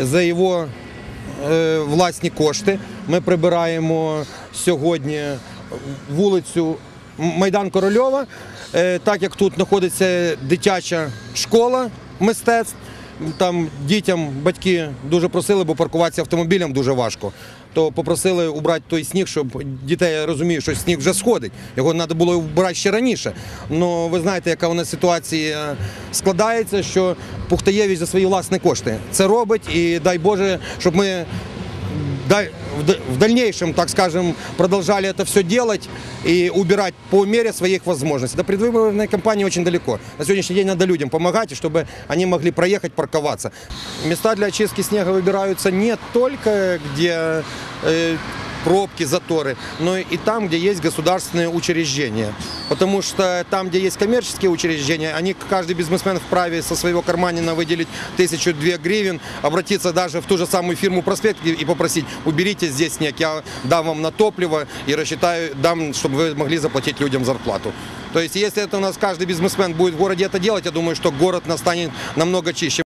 за його е, власні кошти. Ми прибираємо сьогодні вулицю Майдан Корольова, Е, так як тут знаходиться дитяча школа мистецтв. Там дітям батьки дуже просили, бо паркуватися автомобілем дуже важко. То попросили убрати той сніг, щоб дітей я розумію, що сніг вже сходить. Його треба було вбирати ще раніше. Ну ви знаєте, яка нас ситуація складається, що Пухтаєвич за свої власні кошти це робить, і дай Боже, щоб ми в д- в дальнейшем, так скажем, продолжали это все делать и убирать по мере своих возможностей. До предвыборной кампании очень далеко. На сегодняшний день надо людям помогать, чтобы они могли проехать, парковаться. Места для очистки снега выбираются не только где э, пробки, заторы, но и там, где есть государственные учреждения. Потому что там, где есть коммерческие учреждения, они, каждый бизнесмен вправе со своего карманина выделить тысячу-две гривен, обратиться даже в ту же самую фирму «Проспект» и попросить, уберите здесь снег, я дам вам на топливо и рассчитаю, дам, чтобы вы могли заплатить людям зарплату. То есть, если это у нас каждый бизнесмен будет в городе это делать, я думаю, что город настанет намного чище.